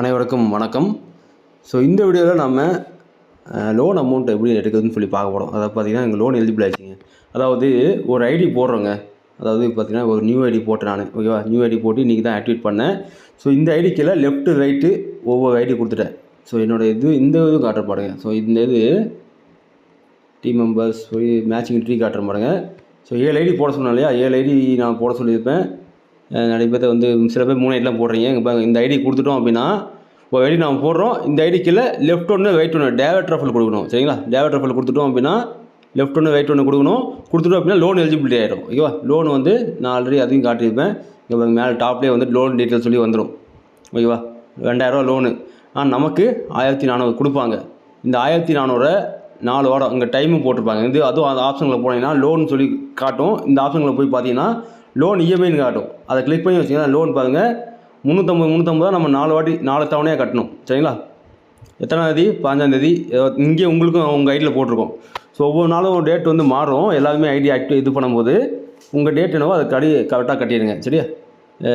அனைவருக்கும் வணக்கம். ஸோ இந்த வீடியோவில் நம்ம லோன் அமௌண்ட் எப்படி எடுக்கிறதுன்னு சொல்லி பார்க்க போகிறோம் அதாவது பார்த்தீங்கன்னா எங்கள் லோன் எலிஜிபிள் ஆச்சுங்க அதாவது ஒரு ஐடி போடுறோங்க. அதாவது பார்த்தீங்கன்னா ஒரு நியூ ஐடி போட்டேன் நான். ஓகேவா நியூ ஐடி போட்டு இன்றைக்கி தான் ஆக்டிவேட் பண்ணேன். ஸோ இந்த ஐடிக்கில் லெஃப்ட்டு ரைட்டு ஒவ்வொரு ஐடி கொடுத்துட்டேன். ஸோ என்னோடய இது இந்த இதுவும் காட்டுற பாருங்க. ஸோ இந்த இது டீம் மெம்பர்ஸ் போய் மேட்சிங் ட்ரீ காட்டுற பாருங்க. ஸோ ஏழு ஐடி போட சொன்னேன் இல்லையா? ஏழு ஐடி நான் போட சொல்லியிருப்பேன். நிறைய பேர்த்த வந்து சில பேர் மூணு ஐடிலாம் போடுறீங்க. இங்க இந்த ஐடி கொடுத்துட்டோம் அப்படின்னா ஒரு ஐடி நம்ம போடுறோம் இந்த ஐடிக்கில் லெஃப்ட் ஒன்று ரைட் ஒன்று டேவட் ரஃபல் கொடுக்கணும். சரிங்களா? டேவட் ரஃபல் கொடுத்துட்டோம் அப்படின்னா லெஃப்ட் ஒன்று ரைட் ஒன்று கொடுக்கணும். கொடுத்துட்டோம் அப்படின்னா லோன் எலிஜிபிலிட்டி ஆகிடும் ஓகேவா? லோன் வந்து நான் ஆல்ரெடி அதையும் காட்டியிருப்பேன். இங்கே மேலே டாப்லேயே வந்து லோன் டீட்டெயில் சொல்லி வந்துடும் ஓகேவா? ரெண்டாயிரரூவா லோனு ஆனால் நமக்கு ஆயிரத்தி நானூறு கொடுப்பாங்க. இந்த ஆயிரத்தி நானூறை நாலு வாரம் இங்கே டைமும் போட்டிருப்பாங்க. இது அதுவும் அந்த ஆப்ஷனில் போனீங்கன்னா லோன் சொல்லி காட்டும். இந்த ஆப்ஷனில் போய் பார்த்தீங்கன்னா லோன் இஎம்ஐன்னு காட்டும். அதை கிளிக் பண்ணி வச்சிங்கன்னா லோன் பாருங்கள் முந்நூற்றம்பது முந்நூற்றம்பது தான் நம்ம நாலு வாட்டி நாலு தவணையாக கட்டணும். சரிங்களா? எத்தனாம் தேதி? பாஞ்சாந்தேதி இங்கே உங்களுக்கும் உங்கள் ஐடியில் போட்டிருக்கோம். ஸோ ஒவ்வொரு நாளும் டேட் வந்து மாறும். எல்லாருமே ஐடி ஆக்டிவ் இது பண்ணும்போது உங்கள் டேட் என்னவோ அதை கடி கரெக்டாக கட்டிடுங்க. சரியா?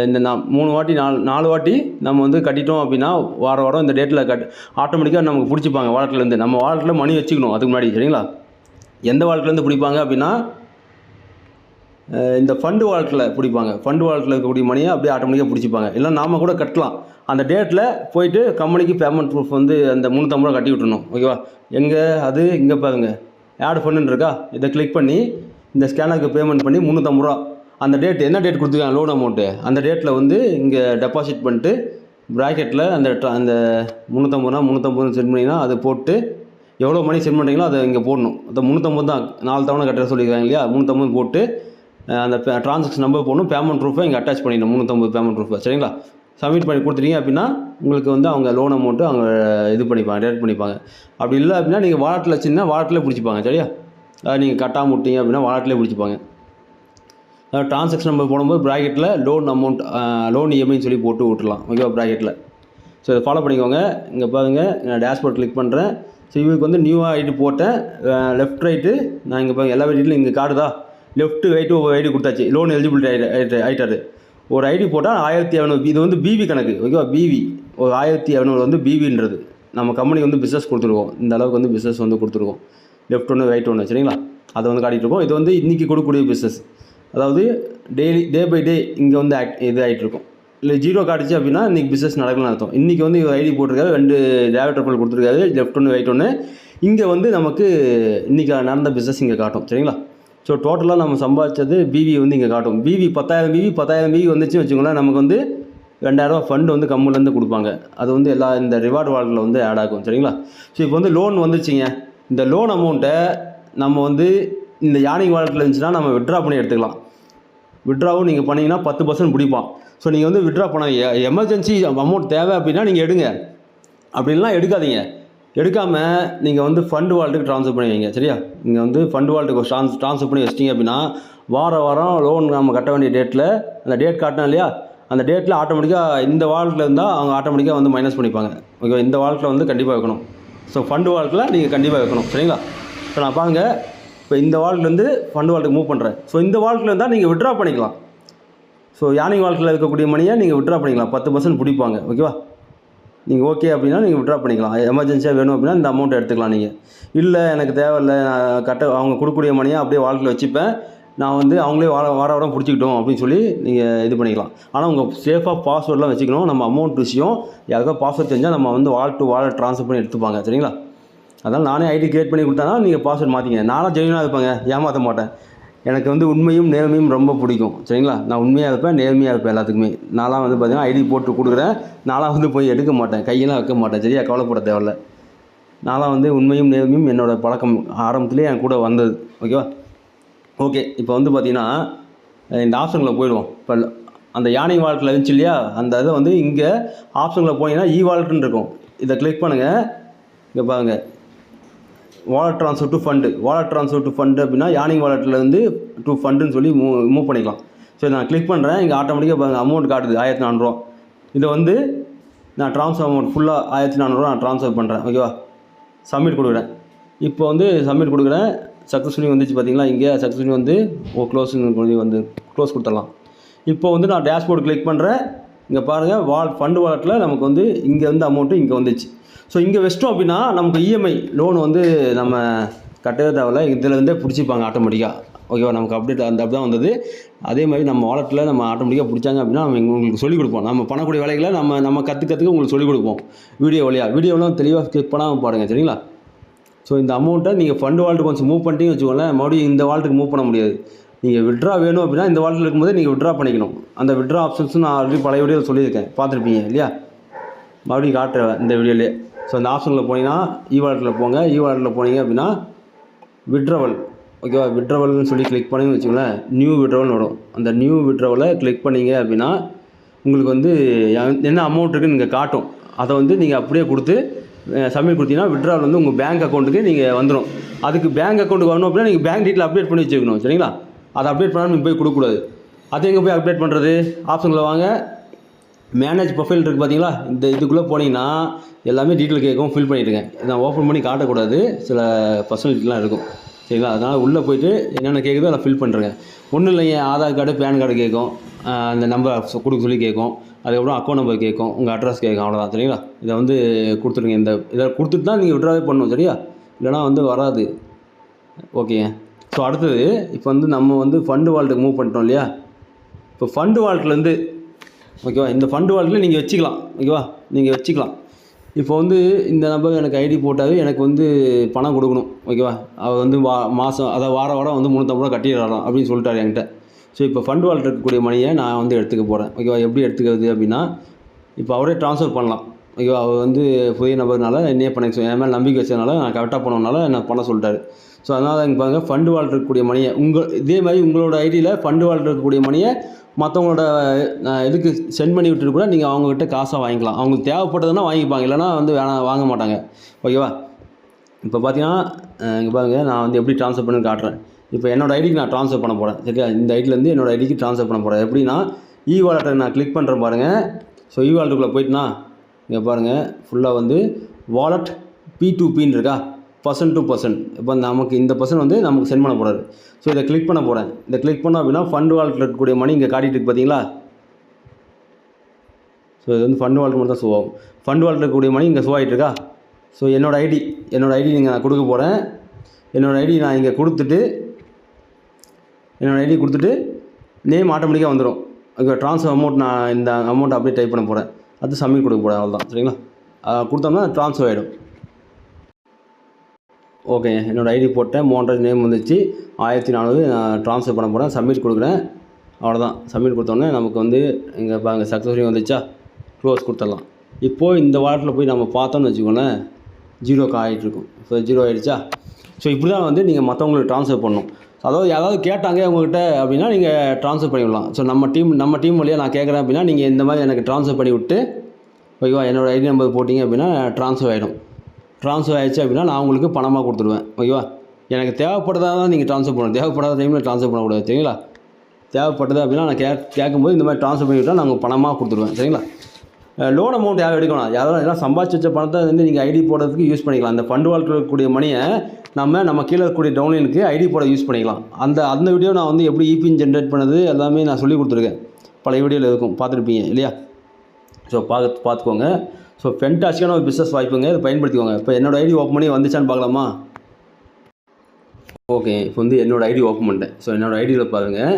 இந்த நான் மூணு வாட்டி நாலு நாலு வாட்டி நம்ம வந்து கட்டிட்டோம் அப்படின்னா வாரம் வாரம் இந்த டேட்டில் கட் ஆட்டோமேட்டிக்காக நமக்கு பிடிச்சிப்பாங்க வாழ்க்கையிலேருந்து. நம்ம வாழ்க்கையில் மணி வச்சுக்கணும் அதுக்கு முன்னாடி. சரிங்களா? எந்த வாழ்க்கையிலேருந்து பிடிப்பாங்க அப்படின்னா இந்த ஃபண்டு வாழ்க்கையில் பிடிப்பாங்க. ஃபண்டு வாழ்க்கையில் இருக்கக்கூடிய மணியை அப்படியே ஆட்டோமேட்டிக்காக பிடிச்சிப்பாங்க. இல்லை நாம கூட கட்டலாம். அந்த டேட்டில் போயிட்டு கம்பெனிக்கு பேமெண்ட் ப்ரூஃப் வந்து அந்த முந்நூற்றம்பது ரூபா கட்டி விட்டுணும் ஓகேவா எங்கே அது இங்கே பாருங்க. ஆட் ஃபண்டுன்னு இருக்கா? இதை கிளிக் பண்ணி இந்த ஸ்கேனருக்கு பேமெண்ட் பண்ணி முந்நூற்றம்பது ரூபா. அந்த டேட் என்ன டேட் கொடுத்துருக்காங்க? லோன் அமௌண்ட்டு அந்த டேட்டில் வந்து இங்கே டெபாசிட் பண்ணிட்டு ப்ராக்கெட்டில் அந்த அந்த முந்நூற்றம்பது ரூபா முந்நூற்றம்பது சென்ட் பண்ணிங்கன்னா அதை போட்டு எவ்வளோ மணி சென்ட் பண்ணுறீங்களோ அதை இங்கே போடணும். அந்த முந்நூற்றம்பது தான். நாலு தவணை கட்டுற சொல்லியிருக்காங்க இல்லையா? முந்நூற்றம்பது போட்டு அந்த ட்ரான்சாக்ஷன் நம்பர் போடணும் பேமெண்ட் ப்ரூஃபை இங்கே அட்டாச் பண்ணிடணும். முந்நூற்றம்பது பேமெண்ட் ப்ரூஃபை சரிங்களா? சப்மிட் பண்ணி கொடுத்துட்டீங்க அப்படின்னா உங்களுக்கு வந்து அவங்க லோன் அமௌண்ட்டு அவங்க இது பண்ணிப்பாங்க டேட் பண்ணிப்பாங்க. அப்படி இல்லை அப்படின்னா நீங்கள் வாலெட்டில் வச்சுருந்தா வாலெட்டில் பிடிச்சிப்பாங்க சரியா? அதாவது நீங்கள் கட்டாமல் விட்டீங்க அப்படின்னா வாலெட்லேயே பிடிச்சிப்பாங்க. ட்ரான்சாக்ஷன் நம்பர் போடும்போது ப்ராக்கெட்டில் லோன் அமௌண்ட் லோன் இஎம்ஐன்னு சொல்லி போட்டு விட்டுலாம் ஓகேவா ப்ராக்கெட்டில் ஸோ இதை ஃபாலோ பண்ணிக்கோங்க. இங்கே பாருங்கள் நான் டேஷ்போர்ட் கிளிக் பண்ணுறேன் ஸோ இவருக்கு வந்து நியூவாக ஐடி போட்டேன். லெஃப்ட் ரைட்டு நான் இங்கே பாருங்க எல்லா வீட்லையும் இங்கே காடுதா லெஃப்ட்டு ரைட்டு ஒரு ஐடி கொடுத்தாச்சு. லோன் எலிஜிபிலிட்டி ஆகிட்டு ஆகிட்டாரு ஒரு ஐடி போட்டால் ஆயிரத்தி இரநூறு இது வந்து பிவி கணக்கு. ஓகேவா? பிவி ஒரு ஆயிரத்தி இரநூறு வந்து பிவின்றது நம்ம கம்பெனிக்கு வந்து பிஸ்னஸ் கொடுத்துருக்கோம் இந்த அளவுக்கு வந்து பிஸ்னஸ் வந்து கொடுத்துருக்கோம் லெஃப்ட் ஒன்று ரைட் ஒன்று சரிங்களா? அதை வந்து காட்டிகிட்ருக்கோம் இது வந்து இன்றைக்கி கொடுக்கக்கூடிய பிஸ்னஸ் அதாவது டெய்லி டே பை டே இங்கே வந்து ஆக்ட் இது ஆகிட்ருக்கும் இல்லை ஜீரோ காட்டுச்சு அப்படின்னா இன்றைக்கி பிஸ்னஸ் நடக்கலன்னு அர்த்தம். இன்றைக்கி வந்து ஐடி போட்டிருக்காரு ரெண்டு டேவட் ரப்பல் கொடுத்துருக்காரு லெஃப்ட் ஒன்று ரைட் ஒன்று இங்கே வந்து நமக்கு இன்றைக்கி நடந்த பிஸ்னஸ் இங்கே காட்டும் சரிங்களா? ஸோ டோட்டலாக நம்ம சம்பாதிச்சது பிவி வந்து இங்கே காட்டும். பிவி பத்தாயிரம் பிவி பத்தாயிரம் பிவி வந்துச்சுன்னு வச்சுக்கோங்களேன் நமக்கு வந்து ரெண்டாயிரரூவா ஃபண்டு வந்து கம்முலேருந்து கொடுப்பாங்க. அது வந்து எல்லா இந்த ரிவார்டு வாழ்க்கையில் வந்து ஆட் ஆகும் சரிங்களா? ஸோ இப்போ வந்து லோன் வந்துச்சுங்க. இந்த லோன் அமௌண்ட்டை நம்ம வந்து இந்த யானை வாழ்க்கையில் இருந்துச்சுன்னா நம்ம விட்ரா பண்ணி எடுத்துக்கலாம். விட்ராவும் நீங்கள் பண்ணிங்கன்னா பத்து பர்சன்ட் பிடிப்பான். ஸோ நீங்கள் வந்து விட்ரா பண்ண எமர்ஜென்சி அமௌண்ட் தேவை அப்படின்னா நீங்கள் எடுங்க. அப்படின்லாம் எடுக்காதீங்க. எடுக்காமல் நீங்கள் வந்து ஃபண்டு வால்ட்டுக்கு ட்ரான்ஸ்ஃபர் பண்ணி வைங்க சரியா? நீங்கள் வந்து ஃபண்டு வால்ட்டுக்கு ட்ரான்ஸ் ட்ரான்ஸ்ஃபர் பண்ணி வச்சிட்டிங்க அப்படின்னா வார வாரம் லோன் நம்ம கட்ட வேண்டிய டேட்டில் அந்த டேட் காட்டினோம் இல்லையா? அந்த டேட்டில் ஆட்டோமேட்டிக்காக இந்த வால்ட்டில் இருந்தால் அவங்க ஆட்டோமேட்டிக்காக வந்து மைனஸ் பண்ணிப்பாங்க. ஓகே இந்த வால்ட்டில் வந்து கண்டிப்பாக வைக்கணும். ஸோ ஃபண்டு வால்ட்டில் நீங்கள் கண்டிப்பாக வைக்கணும் சரிங்களா? இப்போ நான் பாருங்க இப்போ இந்த வால்ட்லேருந்து ஃபண்டு வால்ட்டுக்கு மூவ் பண்ணுறேன் ஸோ இந்த வால்ட்டில் இருந்தால் நீங்கள் விட்ரா பண்ணிக்கலாம். ஸோ யானை வாழ்க்கையில் இருக்கக்கூடிய மணியை நீங்கள் விட்ரா பண்ணிக்கலாம். பத்து பர்சன்ட் பிடிப்பாங்க ஓகேவா நீங்கள் ஓகே அப்படின்னா நீங்கள் விட்ரா பண்ணிக்கலாம். எமர்ஜென்சியாக வேணும் அப்படின்னா இந்த அமௌண்ட் எடுத்துக்கலாம் நீங்கள் இல்லை எனக்கு தேவையில்லை நான் கட்ட அவங்க கொடுக்கக்கூடிய மணியை அப்படியே வாழ்க்கையில் வச்சுப்பேன். நான் வந்து அவங்களே வார வார வாரம் பிடிச்சிக்கிட்டோம் அப்படின்னு சொல்லி நீங்கள் இது பண்ணிக்கலாம். ஆனால் உங்கள் சேஃபாக பாஸ்வேர்ட்லாம் வச்சுக்கணும். நம்ம அமௌண்ட் விஷயம் யாருக்காவது பாஸ்வேர்ட் தெரிஞ்சால் நம்ம வந்து வால் டு வால் ட்ரான்ஸ்ஃபர் பண்ணி எடுத்துப்பாங்க. சரிங்களா? அதனால் நானே ஐடி கிரியேட் பண்ணி கொடுத்தா நீங்கள் பாஸ்வேர்ட் மாற்றிங்க நானும் ஜெயினாக இருப்பேங்க. ஏமாற்ற மாட்டேன். எனக்கு வந்து உண்மையும் நேர்மையும் ரொம்ப பிடிக்கும். சரிங்களா? நான் உண்மையாக இருப்பேன் நேர்மையாக இருப்பேன் எல்லாத்துக்குமே. நான்லாம் வந்து பார்த்தீங்கன்னா ஐடி போட்டு கொடுக்குறேன். நான்லாம் வந்து போய் எடுக்க மாட்டேன். கையெல்லாம் வைக்க மாட்டேன். சரியா? கவலைப்பட தேவையில்ல. நான்லாம் வந்து உண்மையும் நேர்மையும் என்னோட பழக்கம் ஆரம்பத்துலேயே என் கூட வந்தது. ஓகேவா? ஓகே. இப்போ வந்து பார்த்தீங்கன்னா இந்த ஆப்ஷனில் போயிடுவோம். இப்போ அந்த யானை வாலெட்டில் இருந்துச்சு இல்லையா? அந்த இதை வந்து இங்கே ஆப்ஷனில் போனீங்கன்னா இ வாலெட்னு இருக்கும். இதை கிளிக் பண்ணுங்கள் இங்கே பாருங்கள் wallet transfer to fund wallet transfer to fund அப்படின்னா யானிங் வாலெட்லேருந்து டூ டு ஃபண்டுன்னு சொல்லி மூவ் மூவ் பண்ணிக்கலாம். ஸோ நான் கிளிக் பண்ணுறேன் இங்கே ஆட்டோமேட்டிக்காக பாருங்க அமௌண்ட் காட்டுது. ஆயிரத்தி நானூறுரூவா இதை வந்து நான் ட்ரான்ஸ்ஃபர் அமௌண்ட் ஃபுல்லாக ஆயிரத்தி நானூறுரூவா நான் ட்ரான்ஸ்ஃபர் பண்ணுறேன் ஓகேவா சப்மிட் கொடுக்குறேன். இப்போ வந்து சப்மிட் கொடுக்குறேன். சக்ஸஸ்ஃபுல்லி வந்துச்சு பார்த்தீங்களா இங்கே சக்ஸஸ்ஃபுல்லி வந்து ஓ க்ளோஸ் வந்து க்ளோஸ் கொடுத்துடலாம். இப்போ வந்து நான் டேஷ்போர்டு கிளிக் பண்ணுறேன் இங்கே பாருங்கள் வால் ஃபண்டு வாலெட்டில் நமக்கு வந்து இங்கே வந்து அமௌண்ட்டு இங்கே வந்துச்சு. ஸோ இங்கே வச்சிட்டோம் அப்படின்னா நமக்கு இஎம்ஐ லோன் வந்து நம்ம கட்டவே தேவையில்ல. இதில் இருந்தே பிடிச்சிப்பாங்க ஆட்டோமேட்டிக்காக ஓகேவா நமக்கு அப்டேட் அந்த அப்படி தான் வந்தது. அதே மாதிரி நம்ம வாலெட்டில் நம்ம ஆட்டோமேட்டிக்காக பிடிச்சாங்க அப்படின்னா நம்ம உங்களுக்கு சொல்லிக் கொடுப்போம். நம்ம பண்ணக்கூடிய வேலைகளை நம்ம நம்ம கற்றுக்கிறதுக்கு உங்களுக்கு சொல்லிக் கொடுப்போம். வீடியோ வழியாக வீடியோலாம் தெளிவாக ஸ்கிப் பண்ணாமல் பாருங்கள் சரிங்களா? ஸோ இந்த அமௌண்ட்டை நீங்கள் ஃபண்டு வால்ட்டு கொஞ்சம் மூவ் பண்ணிட்டீங்கன்னு வச்சுக்கோங்களேன் மறுபடியும் இந்த வால்ட்டுக்கு மூவ் பண்ண முடியாது. நீங்கள் விட்ரா வேணும் அப்படின்னா இந்த வாலெட்டில் இருக்கும்போது நீங்கள் விட்ரா பண்ணிக்கணும். அந்த விட்ரா ஆப்ஷன்ஸ் நான் ஆல்ரெடி பழைய வீடியோவில் சொல்லியிருக்கேன். பார்த்துருப்பீங்க இல்லையா? மறுபடியும் காட்டுறேன் இந்த வீடியோலே. ஸோ அந்த ஆப்ஷனில் போனீங்கன்னா இ வாலெட்டில் போங்க. இ வாலெட்டில் போனீங்க அப்படின்னா விட்ரவல் ஓகேவா விட்ரவல்னு சொல்லி கிளிக் பண்ணி வச்சுக்கோங்களேன் நியூ விட்ரவல்னு வரும். அந்த நியூ விட்ரவலை கிளிக் பண்ணீங்க அப்படின்னா உங்களுக்கு வந்து என்ன அமௌண்ட் இருக்குன்னு நீங்கள் காட்டும். அதை வந்து நீங்கள் அப்படியே கொடுத்து சப்மிட் கொடுத்தீங்கன்னா விட்ராவல் வந்து உங்கள் பேங்க் அக்கௌண்ட்டுக்கு நீங்கள் வந்துடும் அதுக்கு பேங்க் அக்கௌண்ட்டுக்கு வரணும் அப்படின்னா நீங்கள் பேங்க் டீட்டெயில் அப்டேட் பண்ணி வச்சுக்கணும் சரிங்களா? அதை அப்டேட் பண்ணாமல் நீங்கள் போய் கொடுக்கக்கூடாது. அது எங்கே போய் அப்டேட் பண்ணுறது ஆப்ஷனில் வாங்க. மேனேஜ் ப்ரொஃபைல் இருக்குது பார்த்தீங்களா இந்த இதுக்குள்ளே போனீங்கன்னா எல்லாமே டீட்டெயில் கேட்கும் ஃபில் பண்ணிவிடுங்க நான் ஓப்பன் பண்ணி காட்டக்கூடாது. சில பர்சனலிட்டிலாம் இருக்கும். சரிங்களா? அதனால் உள்ளே போயிட்டு என்னென்ன கேட்குதோ அதை ஃபில் பண்ணுறேங்க ஒன்றும் இல்லைங்க. ஆதார் கார்டு பேன் கார்டு கேட்கும். அந்த நம்பர் கொடுக்க சொல்லி கேட்கும். அதுக்கப்புறம் அக்கௌண்ட் நம்பர் கேட்கும். உங்கள் அட்ரஸ் கேட்கும். அவ்வளோதான் சரிங்களா? இதை வந்து கொடுத்துருங்க இந்த இதை கொடுத்துட்டு தான் நீங்கள் விட்ராவே பண்ணணும். சரியா? இல்லைனா வந்து வராது. ஓகேங்க. ஸோ அடுத்தது இப்போ வந்து நம்ம வந்து ஃபண்டு வால்ட்டுக்கு மூவ் பண்ணிட்டோம் இல்லையா? இப்போ ஃபண்டு வால்ட்லேருந்து ஓகேவா இந்த ஃபண்டு வால்ட்டில் நீங்கள் வச்சுக்கலாம் ஓகேவா நீங்கள் வச்சுக்கலாம். இப்போ வந்து இந்த நம்பர் எனக்கு ஐடி போட்டாவே எனக்கு வந்து பணம் கொடுக்கணும் ஓகேவா அவர் வந்து வா மாதம் அதை வார வாரம் வந்து முந்நூற்றம்பது ரூபா கட்டிடுறாராம் அப்படின்னு சொல்லிட்டாரு என்கிட்ட. ஸோ இப்போ ஃபண்டு வால்ட் இருக்கக்கூடிய மணியை நான் வந்து எடுத்துக்க போகிறேன் ஓகேவா எப்படி எடுத்துக்கிறது அப்படின்னா இப்போ அவரே ட்ரான்ஸ்ஃபர் பண்ணலாம் ஓகேவா அவர் வந்து புதிய நபர்னால என்னையே பண்ண என் மேலே நம்பிக்கை வச்சதுனால நான் கரெக்டாக பண்ணனால என்ன பண்ண சொல்லிட்டாரு. ஸோ அதனால் இங்கே பாருங்கள் ஃபண்டு வால்ட் இருக்கக்கூடிய மணியை உங்கள் இதே மாதிரி உங்களோட ஐடியில் ஃபண்டு வாழ்ட் இருக்கக்கூடிய மணியை மற்றவங்களோட இதுக்கு சென்ட் பண்ணி விட்டுட்டு கூட நீங்கள் அவங்கக்கிட்ட காசாக வாங்கிக்கலாம். அவங்களுக்கு தேவைப்பட்டதுன்னா வாங்கிப்பாங்க. இல்லைன்னா வந்து வேணாம் வாங்க மாட்டாங்க. ஓகேவா இப்போ பார்த்தீங்கன்னா இங்கே பாருங்கள் நான் வந்து எப்படி ட்ரான்ஸ்ஃபர் பண்ணி காட்டுறேன். இப்போ என்னோடய ஐடிக்கு நான் ட்ரான்ஸ்ஃபர் பண்ண போகிறேன் சரியா? இந்த ஐடியிலேருந்து என்னோடய ஐடிக்கு ட்ரான்ஸ்ஃபர் பண்ண போகிறேன் எப்படின்னா இ வாலெட்டை நான் கிளிக் பண்ணுறேன் பாருங்கள் ஸோ இ வாலெட்டுக்குள்ளே போயிட்டுனா இங்கே பாருங்கள் ஃபுல்லாக வந்து வாலெட் பி டூ பின்னு இருக்கா? பர்சன் டு பர்சன் இப்போ நமக்கு இந்த பர்சன் வந்து நமக்கு சென்ட் பண்ண போகிறாரு ஸோ இதை கிளிக் பண்ண போகிறேன் இதை கிளிக் பண்ணோம் அப்படின்னா ஃபண்ட் வாலெட்டில் இருக்கக்கூடிய மணி இங்கே காட்டிகிட்டு இருக்கு பார்த்தீங்களா ஸோ இது வந்து ஃபண்ட் வால்ட் மட்டும் தான் ஷோ ஆகும் ஃபண்ட் வாலெட் இருக்கக்கூடிய மணி இங்கே ஷோ ஆகிட்டு இருக்கா? ஸோ என்னோடய ஐடி என்னோடய ஐடி நீங்கள் நான் கொடுக்க போகிறேன் என்னோடய ஐடி நான் இங்கே கொடுத்துட்டு என்னோடய ஐடி கொடுத்துட்டு நேம் ஆட்டோமேட்டிக்காக வந்துடும் ஓகே ட்ரான்ஸ்ஃபர் அமௌண்ட் நான் இந்த அமௌண்ட் அப்படியே டைப் பண்ண போகிறேன் அது சப்மிட் கொடுக்க போகிறேன் அவ்வளோதான் சரிங்களா? கொடுத்தோம்னா ட்ரான்ஸ்ஃபர் ஆகிடும் ஓகே என்னோடய ஐடி போட்டேன் மூன்றரை நேம் வந்துச்சு. ஆயிரத்தி நானூறு நான் ட்ரான்ஸ்ஃபர் பண்ண போகிறேன் சப்மிட் கொடுக்குறேன். அவ்வளோதான் சப்மிட் கொடுத்தோன்னே நமக்கு வந்து இங்கே பாருங்க சக்ஸஸ்ஃபுல்லி வந்துச்சா? க்ளோஸ் கொடுத்துடலாம். இப்போது இந்த வாரத்தில் போய் நம்ம பார்த்தோம்னு வச்சுக்கோங்களேன் ஜீரோக்கு ஆகிட்டுருக்கும் இருக்கும். ஜீரோ ஆகிடுச்சா ஸோ இப்படி தான் வந்து நீங்கள் மற்றவங்களுக்கு ட்ரான்ஸ்ஃபர் பண்ணணும். அதாவது யாராவது கேட்டாங்க உங்கள்கிட்ட அப்படின்னா நீங்கள் ட்ரான்ஸ்ஃபர் பண்ணிவிடலாம் ஸோ நம்ம டீம் நம்ம டீம் வழியாக நான் கேட்குறேன் அப்படின்னா நீங்கள் இந்த மாதிரி எனக்கு ட்ரான்ஸ்ஃபர் பண்ணி விட்டு ஓகேவா என்னோடய ஐடி நம்பர் போட்டிங்க அப்படின்னா ட்ரான்ஸ்ஃபர் ஆகிடும் ட்ரான்ஸ்ஃபர் ஆயிடுச்சு அப்படின்னா நான் உங்களுக்கு பணமாக கொடுத்துருவேன் ஓகேவா? எனக்கு தேவைப்படுறதா தான் நீங்கள் ட்ரான்ஸ்ஃபர் பண்ணணும். தேவைப்படாத டைமில் ட்ரான்ஸ்ஃபர் பண்ணக்கூடாது. சரிங்களா? தேவைப்பட்டது அப்படின்னா நான் கே கேட்கும்போது இந்த மாதிரி ட்ரான்ஸ்ஃபர் பண்ணிவிட்டால் நாங்கள் பணமாக கொடுத்துருவேன் சரிங்களா? லோன் அமௌண்ட் யாரும் எடுக்கணும் யாரும் எல்லாம் சம்பாதிச்சு வச்ச பணத்தை வந்து நீங்கள் ஐடி போடுறதுக்கு யூஸ் பண்ணிக்கலாம். அந்த ஃபண்டு இருக்கக்கூடிய மணியை நம்ம நம்ம கீழே இருக்கக்கூடிய டவுன்லைனுக்கு ஐடி போட யூஸ் பண்ணிக்கலாம். அந்த அந்த வீடியோ நான் வந்து எப்படி இபின் ஜென்ரேட் பண்ணது எல்லாமே நான் சொல்லி கொடுத்துருக்கேன். பழைய வீடியோவில் இருக்கும். பார்த்துருப்பீங்க இல்லையா? ஸோ பார்த்து பார்த்துக்கோங்க. ஸோ ஃபென்டாஸ்டிக்கான ஒரு பிஸ்னஸ் வாய்ப்புங்க. இதை பயன்படுத்திக்கோங்க. இப்போ என்னோட ஐடி ஓப்பன் பண்ணி வந்துச்சான்னு பார்க்கலாமா? ஓகே இப்போ வந்து என்னோடய ஐடி ஓப்பன் பண்ணிட்டேன். ஸோ என்னோடய ஐடியில் பாருங்கள்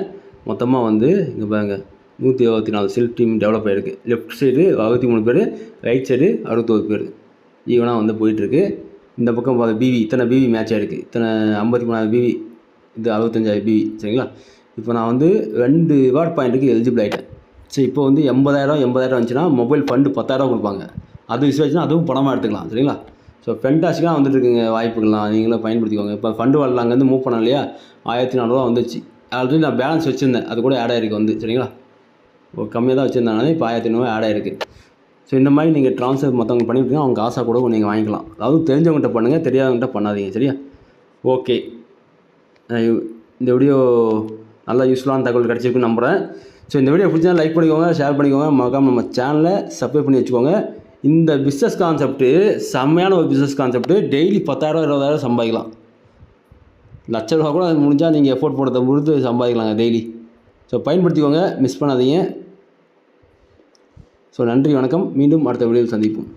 மொத்தமாக வந்து இங்கே பாருங்க. நூற்றி இருபத்தி நாலு செல்ஃப் டீம் டெவலப் ஆகிருக்கு லெஃப்ட் சைடு அறுபத்தி மூணு பேர் ரைட் சைடு அறுபத்தோரு பேர். ஈவனாக வந்து போயிட்டுருக்கு. இந்த பக்கம் பார்த்து பிவி இத்தனை பிவி மேட்ச் ஆகிருக்கு இத்தனை ஐம்பத்தி மூணாயிரம் பிவி இது அறுபத்தஞ்சாயிரம் பிவி சரிங்களா? இப்போ நான் வந்து ரெண்டு ரிவார்ட் பாயிண்ட்டுக்கு எலிஜிபிள் ஆகிட்டேன் சரி இப்போ வந்து எண்பதாயிரம் எண்பதாயிரம் வந்துச்சுன்னா மொபைல் ஃபண்டு பத்தாயிரம் கொடுப்பாங்க. அது விசுவாச்சுன்னா அதுவும் பணமாக எடுத்துக்கலாம் சரிங்களா? ஸோ ஃபென்டாஸ்டிக்காக வந்துட்டுருக்குங்க வாய்ப்புகள்லாம். நீங்களும் பயன்படுத்திக்கோங்க. இப்போ ஃபண்டு வரல அங்கேருந்து மூவ் பண்ணோம் இல்லையா? ஆயிரத்தி நானூறுரூவா வந்துச்சு. ஆல்ரெடி நான் பேலன்ஸ் வச்சுருந்தேன். அது கூட ஆட் ஆகிருக்கு வந்து சரிங்களா? ஓ கம்மியாக தான் வச்சுருந்தாங்க இப்போ ஆயிரத்தி ஐநூறுவா ஆட் ஆகிருக்கு ஸோ இந்த மாதிரி நீங்கள் ட்ரான்ஸ்ஃபர் மற்றவங்க பண்ணிவிட்டீங்கன்னா அவங்க காசாக கூட நீங்கள் வாங்கிக்கலாம். அதாவது தெரிஞ்சவங்ககிட்ட பண்ணுங்கள் தெரியாதவங்ககிட்ட பண்ணாதீங்க சரியா? ஓகே இந்த வீடியோ நல்லா யூஸ்ஃபுல்லான தகவல் கிடச்சிருக்குன்னு நம்புகிறேன் ஸோ இந்த வீடியோ பிடிச்சா லைக் பண்ணிக்கோங்க ஷேர் பண்ணிக்கோங்க. மறக்காம நம்ம சேனலை சப்ஸ்கிரைப் பண்ணி வச்சுக்கோங்க. இந்த பிஸ்னஸ் கான்செப்ட்டு செம்மையான ஒரு பிஸ்னஸ் கான்செப்ட்டு டெய்லி பத்தாயிரம் இருபதாயிரம் சம்பாதிக்கலாம். லட்ச ரூபா கூட அது முடிஞ்சால் நீங்கள் எஃபோர்ட் போடுறத பொறுத்து சம்பாதிக்கலாங்க டெய்லி ஸோ பயன்படுத்திக்கோங்க மிஸ் பண்ணாதீங்க. ஸோ நன்றி வணக்கம். மீண்டும் அடுத்த வீடியோவில் சந்திப்போம்.